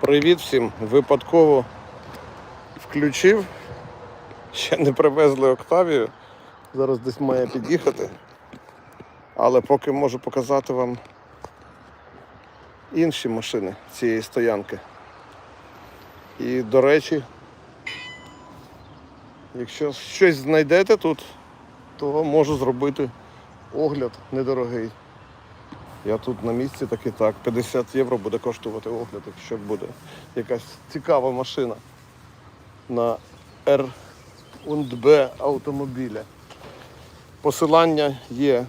Привіт всім! Випадково включив. Ще не привезли Октавію. Зараз десь має під'їхати. Але поки можу показати вам інші машини цієї стоянки. І, до речі, якщо щось знайдете тут, то можу зробити огляд недорогий. Я тут на місці так і так. 50 євро буде коштувати огляд, якщо буде якась цікава машина на R B автомобіля. Посилання є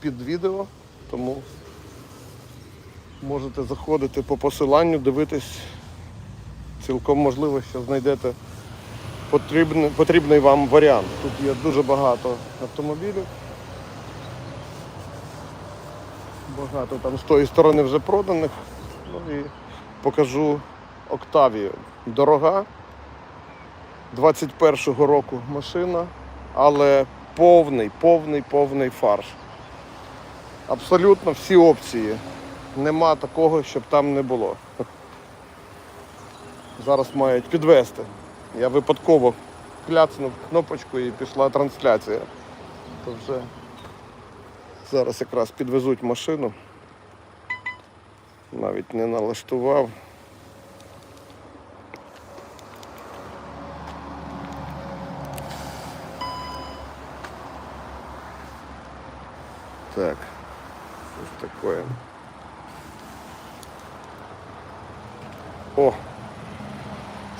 під відео, тому можете заходити по посиланню, дивитись. Цілком можливо, що знайдете потрібний, потрібний вам варіант. Тут є дуже багато автомобілів. Багато там з тої сторони вже проданих. Ну і покажу Октавію. Дорога. 21-го року машина, але повний, повний, повний фарш. Абсолютно всі опції. Нема такого, щоб там не було. Зараз мають підвести. Я випадково кляцнув кнопочку і пішла трансляція. То вже Зараз якраз підвезуть машину. Навіть не налаштував. Так, що ж таке? О!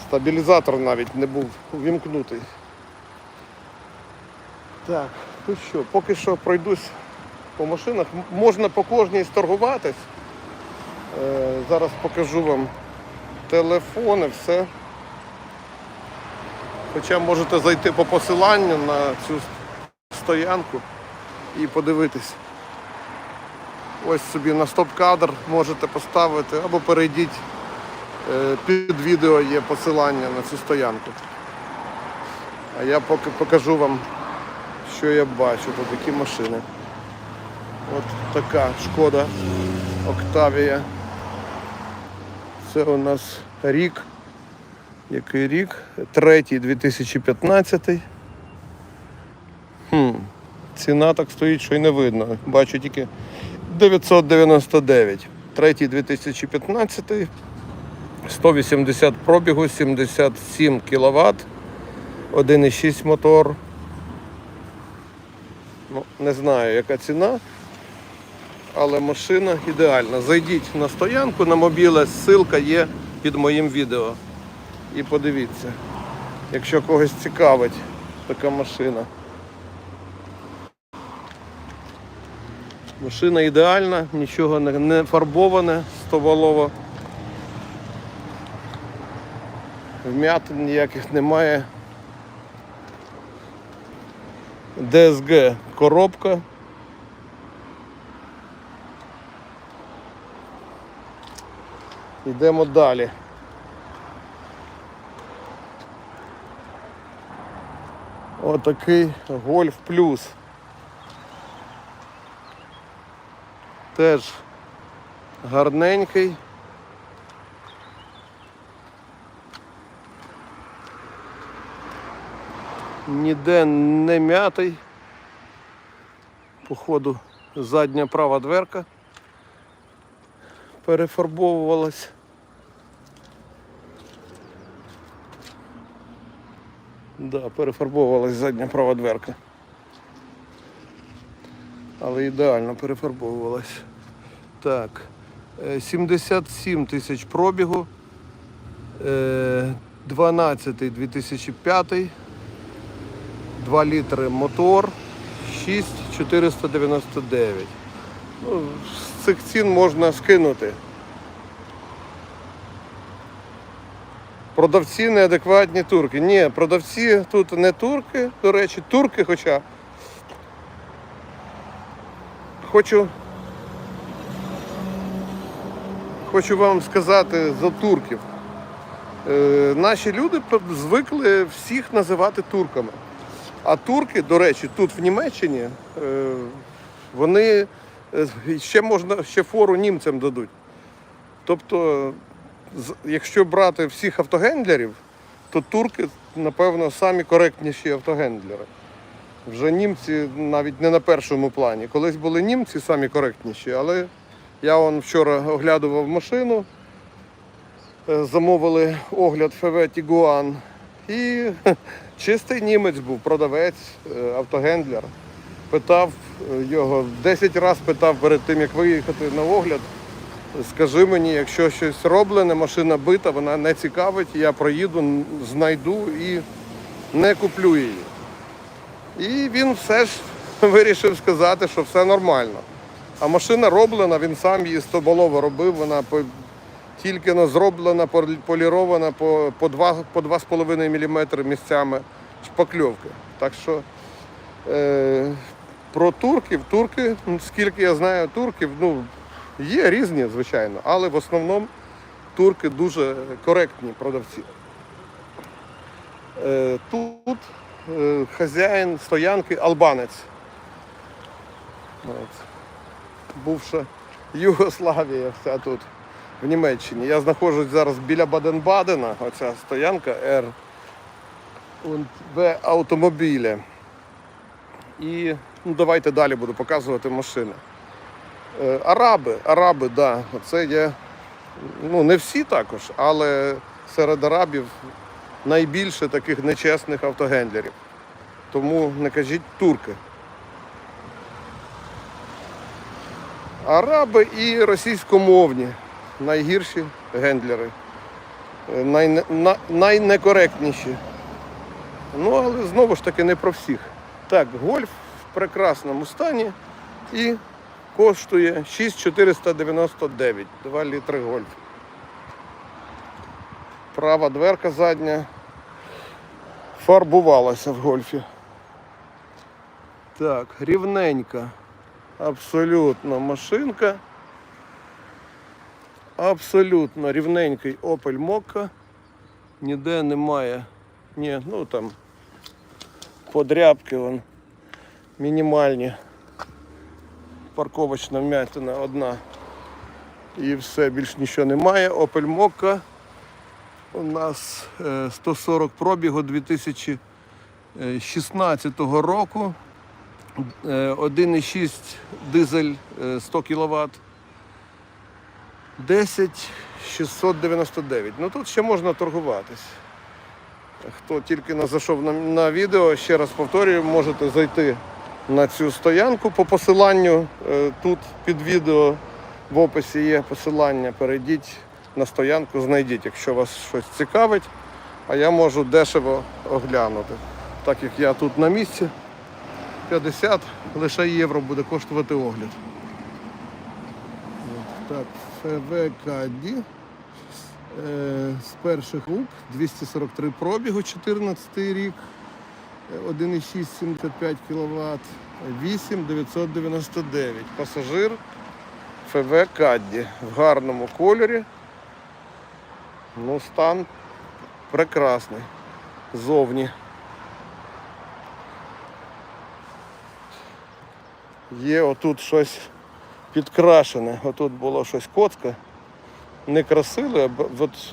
Стабілізатор навіть не був увімкнутий. Так, ну що, поки що пройдусь по машинах. Можна по кожній сторгуватись. Е, зараз покажу вам телефони, все. Хоча можете зайти по посиланню на цю стоянку і подивитись. Ось собі на стоп-кадр можете поставити або перейдіть. е, Під відео є посилання на цю стоянку. А я поки покажу вам, що я бачу, тут які машини. От така шкода Октавія. Це у нас рік. Який рік? Третій 2015. Хм. Ціна так стоїть, що й не видно. Бачу тільки 999. Третій 2015. 180 пробігу, 77 кВт, 1,6 мотор. Ну, не знаю, яка ціна, але машина ідеальна. Зайдіть на стоянку на мобіле, ссылка є під моїм відео. І подивіться, якщо когось цікавить така машина. Машина ідеальна, нічого не, не фарбоване, стоволово. Вмятин ніяких немає. ДСГ коробка. Йдемо далі. Отакий Гольф Плюс. Теж гарненький. Ніде не м'ятий. Походу задня права дверка перефарбовувалась. Да, перефарбовувалась задня права дверка. Але ідеально перефарбовувалась. Так. е, 77 тисяч пробігу. Е, 12 2005 2 літри мотор, 6,499. Ну, з цих цін можна скинути. Продавці неадекватні турки. Ні, продавці тут не турки, до речі, турки, хоча. Хочу. Хочу вам сказати за турків. Е, наші люди звикли всіх називати турками. А турки, до речі, тут в Німеччині, е, вони е, ще можна ще фору німцям дадуть. Тобто якщо брати всіх автогендлерів, то турки, напевно, самі коректніші автогендлери. Вже німці навіть не на першому плані. Колись були німці самі коректніші, але я вон вчора оглядував машину, е, замовили огляд ФВ Тігуан. І чистий німець був, продавець, е, автогендлер. Питав е, його, 10 разів питав перед тим, як виїхати на огляд. Скажи мені, якщо щось роблене, машина бита, вона не цікавить, я проїду, знайду і не куплю її. І він все ж вирішив сказати, що все нормально. А машина роблена, він сам її стоболово робив, вона тільки но зроблена, пол- полірована по, по, 2, по 2,5 мм місцями шпакльовки. Так що е, про турків, турки, скільки я знаю турків, ну, є різні, звичайно, але в основному турки дуже коректні продавці. Е, тут е, хазяїн стоянки албанець. От. Бувша Югославія вся тут, в Німеччині. Я знаходжусь зараз біля Баден-Бадена, оця стоянка R В автомобілі. І ну, давайте далі буду показувати машини. Е, Араби, араби, да, це є. Ну, не всі також, але серед арабів найбільше таких нечесних автогендлерів. Тому не кажіть турки. Араби і російськомовні найгірші гендлери. Е, Найне, на, найнекоректніші. Ну, але знову ж таки не про всіх. Так, гольф в прекрасному стані і коштує 6499, 2 літри гольф. Права дверка задня фарбувалася в гольфі. Так, рівненька. Абсолютно машинка. Абсолютно рівненький Opel Mokka. Ніде немає. Ні, ну там подрябки вон мінімальні. Парковочна вмятина одна. І все, більш нічого немає. Opel Mokka. У нас е, 140 пробігу 2016 року. Е, 1,6 дизель е, 100 кВт. 10 699. Ну тут ще можна торгуватись. Хто тільки не зайшов на, на відео, ще раз повторюю, можете зайти на цю стоянку по посиланню. Е, Тут під відео в описі є посилання. Перейдіть на стоянку, знайдіть, якщо вас щось цікавить. А я можу дешево оглянути. Так як я тут на місці, 50 лише євро буде коштувати огляд. Так, ФВ Кадді. Е, З перших рук 243 пробігу, 14 рік, 1,675 кВт, 8,999. Пасажир ФВ Кадді в гарному кольорі. Ну, стан прекрасний. Зовні. Є отут щось підкрашене. Отут було щось коцка. Не красили, а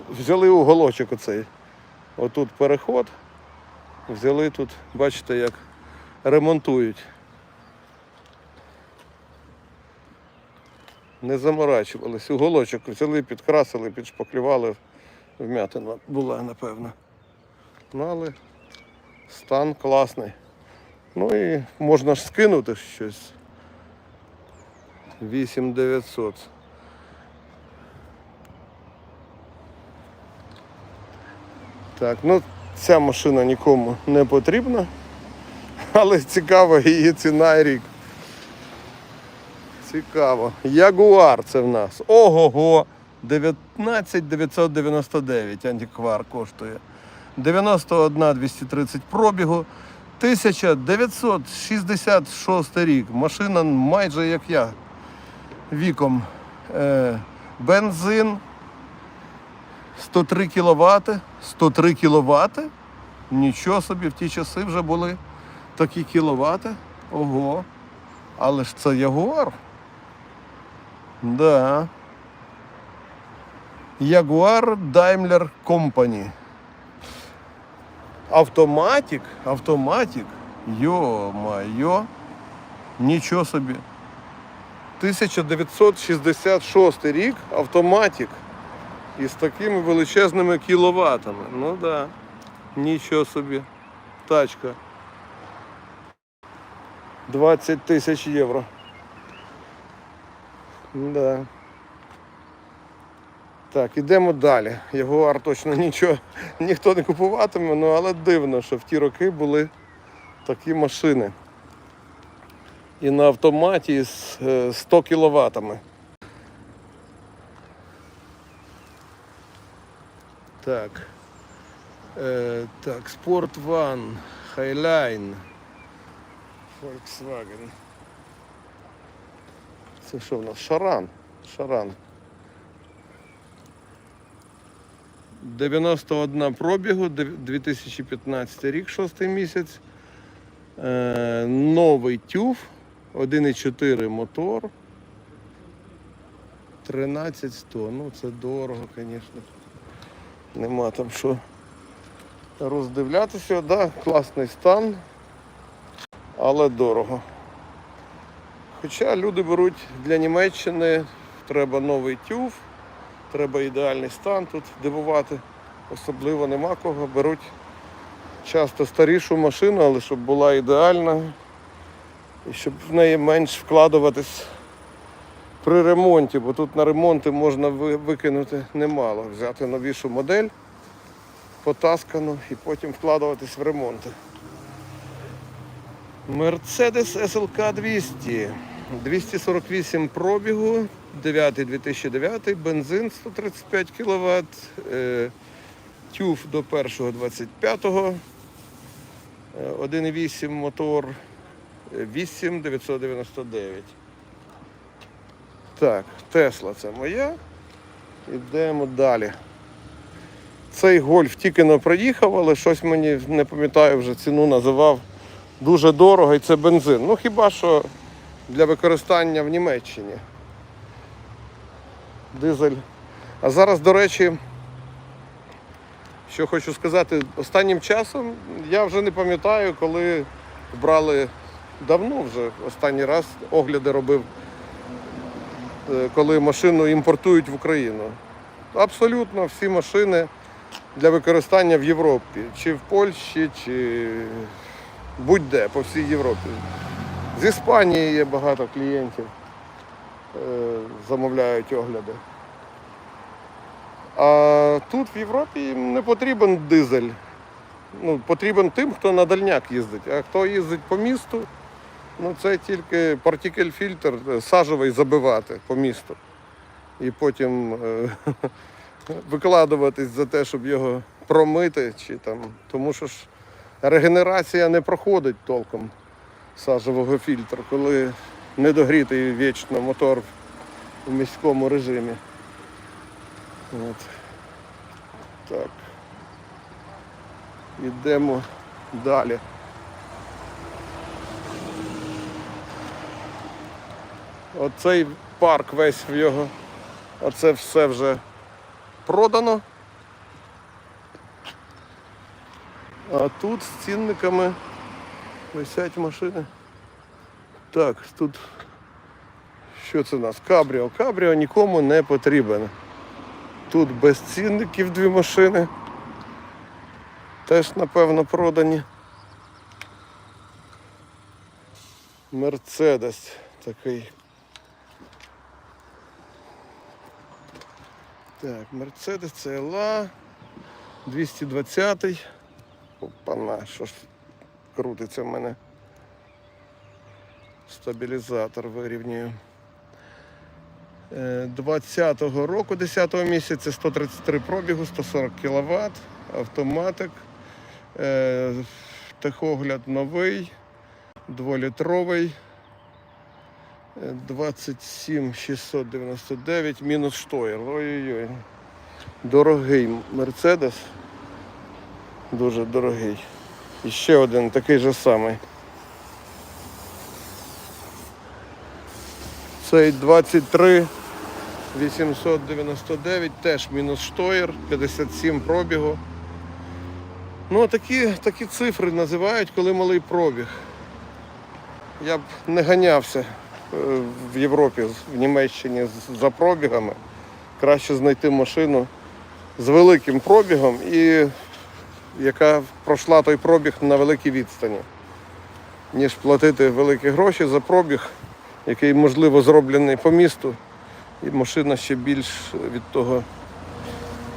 взяли уголочок оцей. Отут переход. Взяли тут, бачите, як ремонтують. Не заморачувались. Уголочок взяли, підкрасили, підшпаклювали. Вмятина була, напевно. Ну, але стан класний. Ну і можна ж скинути щось. 8900. Так, ну ця машина нікому не потрібна, але цікава її ціна і рік. Цікаво. Ягуар це в нас. Ого-го! 19 999 антиквар коштує. 91 230 пробігу. 1966 рік. Машина майже як я. Віком. Е, бензин 103 кВт. 103 кВт. Нічого собі, в ті часи вже були такі кіловати. Ого. Але ж це Ягуар. Да. Jaguar Daimler Company. Автоматик, автоматик. Йо-майо. Нічого собі. 1966 рік автоматик. Із такими величезними кіловатами. Ну да. Нічого собі. Тачка. 20 тисяч євро. Да. Так, ідемо далі. Ягуар точно нічого ніхто не купуватиме, ну але дивно, що в ті роки були такі машини. І на автоматі з е, 100 кіловатами. Так. Е, так, Sport One, Highline, Volkswagen. Це що в нас? Шаран. Шаран. 91 пробігу, 2015 рік, 6 місяць. Е, новий тюф, 1,4 мотор. 13100. Ну це дорого, звісно. Нема там що роздивлятися. Да, класний стан, але дорого. Хоча люди беруть для Німеччини, треба новий тюф, треба ідеальний стан тут дивувати. Особливо нема кого. Беруть часто старішу машину, але щоб була ідеальна і щоб в неї менш вкладуватись при ремонті, бо тут на ремонти можна викинути немало, взяти новішу модель, потаскану і потім вкладуватись в ремонти. Mercedes SLK 200. 248 пробігу, 9 2009, бензин 135 кВт, е, тюф до 1 25, е, 1,8 мотор, е, 8 999. Так, Тесла це моя. Ідемо далі. Цей гольф тільки не проїхав, але щось мені не пам'ятаю вже ціну називав дуже дорого і це бензин. Ну хіба що для використання в Німеччині. Дизель. А зараз, до речі, що хочу сказати, останнім часом я вже не пам'ятаю, коли брали давно вже останній раз огляди робив, коли машину імпортують в Україну. Абсолютно всі машини для використання в Європі, чи в Польщі, чи будь-де по всій Європі. З Іспанії є багато клієнтів, е, замовляють огляди. А тут в Європі їм не потрібен дизель. Ну, потрібен тим, хто на дальняк їздить. А хто їздить по місту, ну це тільки партикель фільтр е, сажовий забивати по місту. І потім е, викладуватись за те, щоб його промити, чи там, тому що ж регенерація не проходить толком сажового фільтру, коли недогрітий вічно мотор в міському режимі. От. Так. Йдемо далі. Оцей парк весь в його. Оце все вже продано. А тут з цінниками висять машини. Так, тут що це у нас? Кабріо. Кабріо нікому не потрібен. Тут без цінників дві машини. Теж, напевно, продані. Мерседес такий. Так, Мерседес CLA 220. Опана, що ж крутиться в мене. Стабілізатор вирівнюю. Е, 20-го року, 10-го місяця, 133 пробігу, 140 кВт, автоматик, е, техогляд новий, дволітровий, е, 27 699, мінус штоєр. Ой-ой-ой. Дорогий Мерседес. Дуже дорогий. І ще один такий же самий. Цей 23 899, теж мінус штоєр, 57 пробігу. Ну, такі, такі цифри називають, коли малий пробіг. Я б не ганявся в Європі, в Німеччині за пробігами. Краще знайти машину з великим пробігом і яка пройшла той пробіг на великій відстані, ніж платити великі гроші за пробіг, який, можливо, зроблений по місту, і машина ще більш від того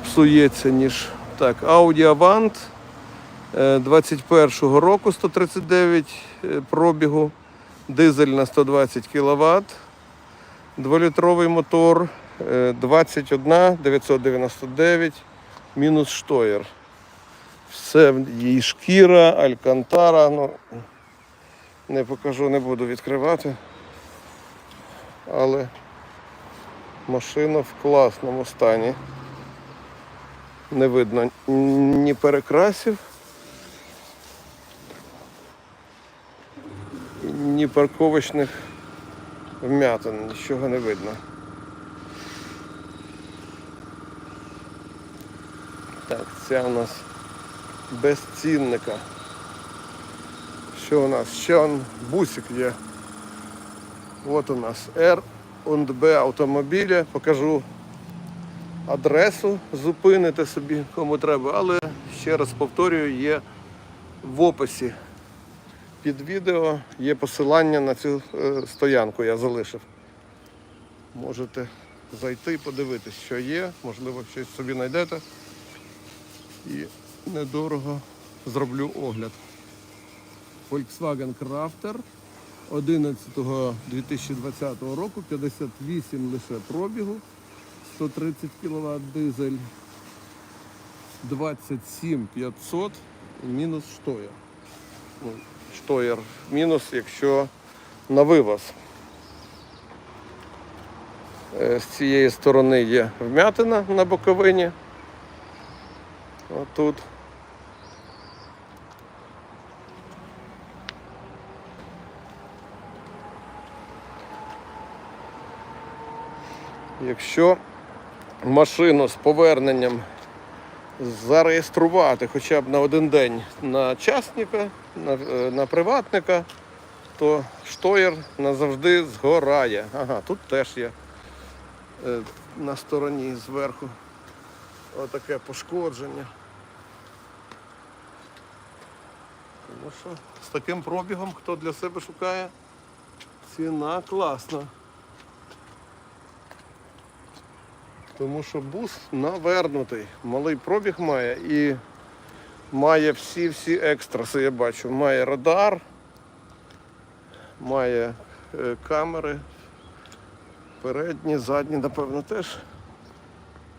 псується, ніж так. Audi Avant е, 21-го року 139 е, пробігу, дизель на 120 кВт, дволітровий мотор е, 21 999 мінус штоєр. Все її шкіра, алькантара. Ну, не покажу, не буду відкривати. Але машина в класному стані. Не видно ні перекрасів, ні парковочних вмятин, нічого не видно. Так, ця у нас без цінника. Що у нас? Ще он бусик є. От у нас R und B автомобілі. Покажу адресу, зупините собі, кому треба. Але ще раз повторюю, є в описі під відео є посилання на цю е, стоянку, я залишив. Можете зайти і подивитись, що є, можливо, щось собі знайдете. І недорого зроблю огляд. Volkswagen Crafter 11 2020 року, 58 лише пробігу, 130 кВт дизель, 27 500 і мінус штоєр. Штоєр мінус, якщо на вивоз. Е, З цієї сторони є вмятина на боковині. Отут. Якщо машину з поверненням зареєструвати хоча б на один день на частника, на, е, на приватника, то штоєр назавжди згорає. Ага, тут теж є е, на стороні зверху отаке пошкодження. Тому що з таким пробігом, хто для себе шукає, ціна класна. Тому що бус навернутий. Малий пробіг має і має всі-всі екстраси, я бачу. Має радар, має е, камери. Передні, задні, напевно, теж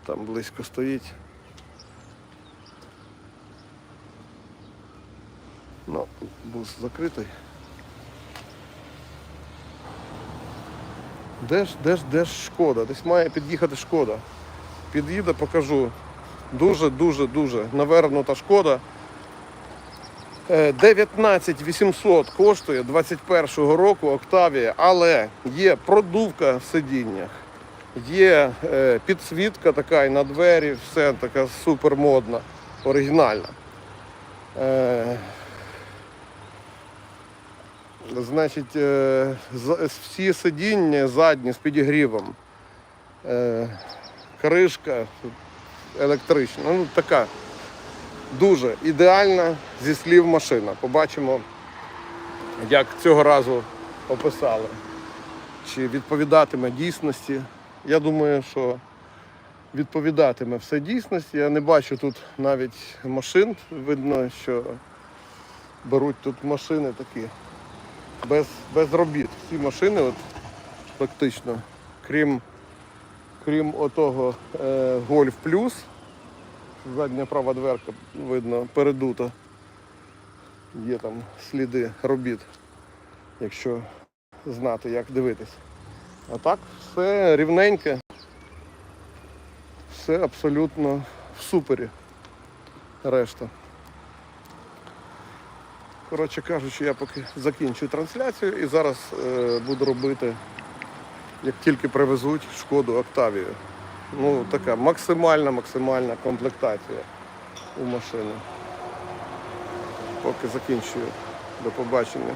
там близько стоїть. Ну, бус закритий. Де ж, де ж, де ж шкода? Десь має під'їхати шкода. Під'їде, покажу. Дуже, дуже, дуже навернута шкода. Е, 19 800 коштує 21-го року Октавія, але є продувка в сидіннях, є е, підсвітка така і на двері, все така супер модна, оригінальна. Е, Значить, е, всі сидіння задні з підігрівом. Е, Кришка електрична. Ну, така дуже ідеальна зі слів машина. Побачимо, як цього разу описали. Чи відповідатиме дійсності. Я думаю, що відповідатиме все дійсності. Я не бачу тут навіть машин. Видно, що беруть тут машини такі без, без робіт. Всі машини, от, фактично, крім, крім отого е, Golf Plus, задня права дверка видно передута. Є там сліди робіт, якщо знати, як дивитись. А так, все рівненьке, все абсолютно в супері. Решта. Коротше кажучи, я поки закінчую трансляцію і зараз е, буду робити як тільки привезуть шкоду Октавію. Ну, така максимальна, максимальна комплектація у машини. Поки закінчую. До побачення.